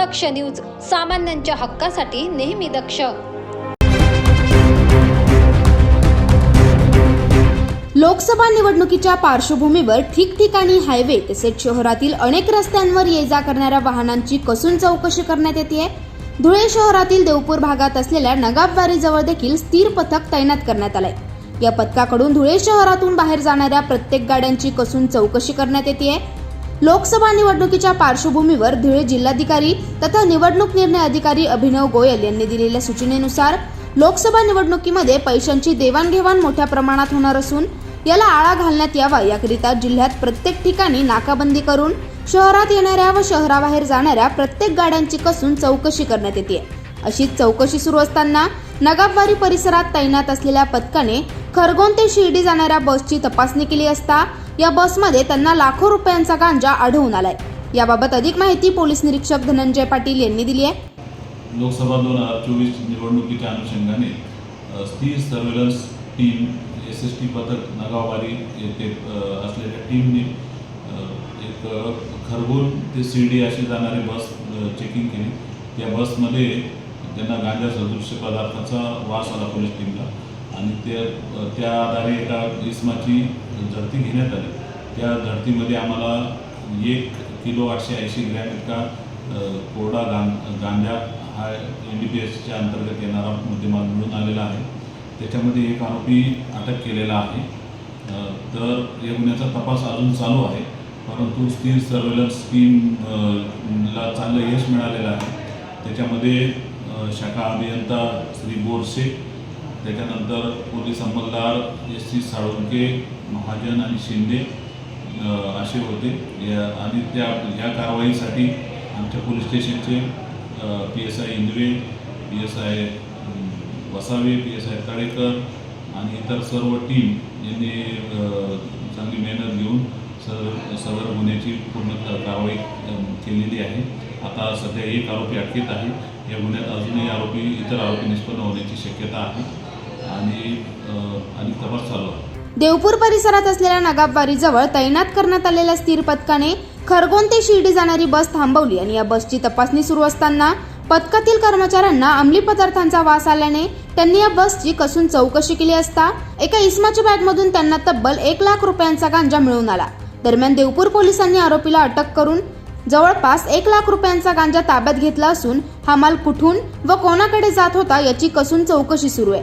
दक्ष news सामान्यांच्या हक्कासाठी नेहमी दक्ष. लोकसभा निवडणुकीच्या पार्श्वभूमीवर ठिकठिकाणी हायवे तसेच शहरातील अनेक रस्त्यांवर ये जा करणाऱ्या वाहनांची कसून चौकशी करण्यात येते धुळे शहरातील देवपूर भागात असलेल्या नगाबवारीजवळ देखील स्थिर पथक तैनात करण्यात आलंय. या पथकाकडून धुळे शहरातून बाहेर जाणाऱ्या प्रत्येक गाड्यांची कसून चौकशी करण्यात येते लोकसभा निवडणुकीच्या पार्श्वभूमीवर धुळे जिल्हाधिकारी तथा निवडणूक निर्णय अधिकारी अभिनव गोयल यांनी दिलेल्या सूचनेनुसार लोकसभा निवडणुकीमध्ये पैशांची देवाणघेवाण मोठ्या प्रमाणात होणार असून याला आळा घालण्यात यावा याकरिता जिल्ह्यात प्रत्येक ठिकाणी नाकाबंदी करून शहरात येणाऱ्या व शहराबाहेर जाणाऱ्या प्रत्येक गाड्यांची कसून चौकशी करण्यात येते. अशीच चौकशी सुरू असताना नगाबवारी परिसरात तैनात असलेल्या पथकाने खरगोन ते शिर्डी जाणाऱ्या बसची तपासणी केली असता या बसमध्ये त्यांना लाखो रुपयांचा गांजा आढळून आलाय. याबाबत अधिक माहिती पोलीस निरीक्षक धनंजय पाटील यांनी दिली आहे. लोकसभा दोन हजार चोवीस निवडणुकीच्या अनुषंगाने स्थिर surveillance team S S T पथक नगाववारी येथे असलेल्या टीमने एक खरगोन ते शिर्डी अशी जाणारी बस चेकिंग केली. त्या बसमध्ये त्यांना गांजा सदृश्य पदार्थाचा वास आला पोलीस टीमला आणि त्या त्या आधारे एका इसमाची झडती घेण्यात आली. त्या झडतीमध्ये आम्हाला एक किलो आठशे ऐंशी ग्रॅम इतका कोरडा गां गांजा हा एन डी पी एसच्या अंतर्गत येणारा मुद्देमाल मिळून आलेला आहे. त्याच्यामध्ये एक आरोपी अटक केलेला आहे. तर या गुन्ह्याचा तपास अजून चालू आहे. परंतु स्थिर सर्वेलन्स स्कीम ला चांगलं यश मिळालेलं आहे. त्याच्यामध्ये शाखा अभियंता श्री बोरसे त्याच्यानंतर पोलीस अंमलदार एस सी साळुंके महाजन आणि शिंदे असे होते. या आणि त्या या कारवाईसाठी आमच्या पोलीस स्टेशनचे P S I Indve P S I Vasave P S I Talekar आणि इतर सर्व टीम यांनी चांगली मेहनत घेऊन सर सदर गुन्ह्याची पूर्ण कारवाई केलेली आहे. आता सध्या एक आरोपी अटकेत आहे. या गुन्ह्यात अजूनही आरोपी इतर आरोपी निष्पन्न होण्याची शक्यता आहे. आणि आणि तपास चालू देवपूर परिसरात असलेल्या नगाबवारीजवळ तैनात करण्यात आलेल्या स्थिर पथकाने खरगोन ते शिर्डी जाणारी बस थांबवली आणि या बसची तपासणी सुरू असताना पथकातील कर्मचाऱ्यांना अंमली पदार्थांचा वास आल्याने त्यांनी या बसची कसून चौकशी केली असता एका इस्माच्या बॅगमधून त्यांना तब्बल एक लाख रुपयांचा गांजा मिळून आला. दरम्यान देवपूर पोलिसांनी आरोपीला अटक करून जवळपास एक लाख रुपयांचा गांजा ताब्यात घेतला असून हा माल कुठून व कोणाकडे जात होता याची कसून चौकशी सुरू आहे.